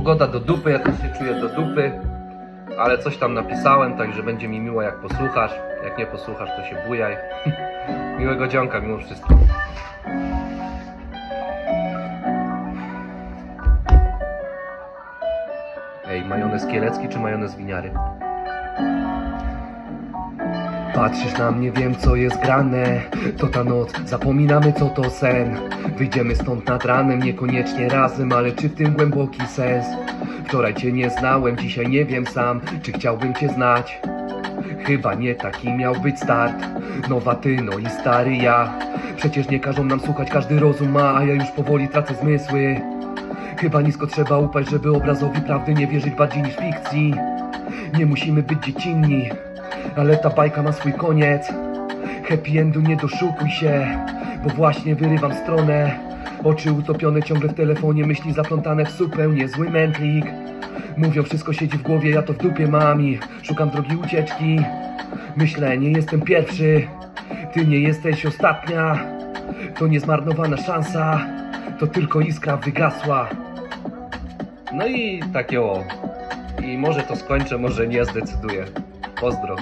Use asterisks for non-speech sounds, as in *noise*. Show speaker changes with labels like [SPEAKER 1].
[SPEAKER 1] Pogoda do dupy, ja też się czuję do dupy, ale coś tam napisałem, także będzie mi miło jak posłuchasz. Jak nie posłuchasz, to się bujaj. *laughs* Miłego dzionka mimo wszystko. Ej, majonez kielecki czy majonez winiary? Patrzysz na mnie, wiem co jest grane. To ta noc, zapominamy co to sen. Wyjdziemy stąd nad ranem, niekoniecznie razem Ale czy w tym głęboki sens? Wczoraj cię nie znałem, dzisiaj nie wiem sam Czy chciałbym cię znać? Chyba nie taki miał być start. Nowa ty, no i stary ja. Przecież nie każą nam słuchać, każdy rozum ma A ja już powoli tracę zmysły. Chyba nisko trzeba upaść, żeby obrazowi prawdy nie wierzyć bardziej niż fikcji. Nie musimy być dziecinni ale ta bajka ma swój koniec. Happy endu nie doszukuj się Bo właśnie wyrywam stronę. Oczy utopione ciągle w telefonie Myśli zaplątane w zupełnie zły mętlik. Mówią wszystko siedzi w głowie Ja to w dupie mam i szukam drogi ucieczki. Myślę nie jestem pierwszy Ty nie jesteś ostatnia. To niezmarnowana szansa To tylko iskra wygasła. No i takie o. I może to skończę, może nie zdecyduję Pozdro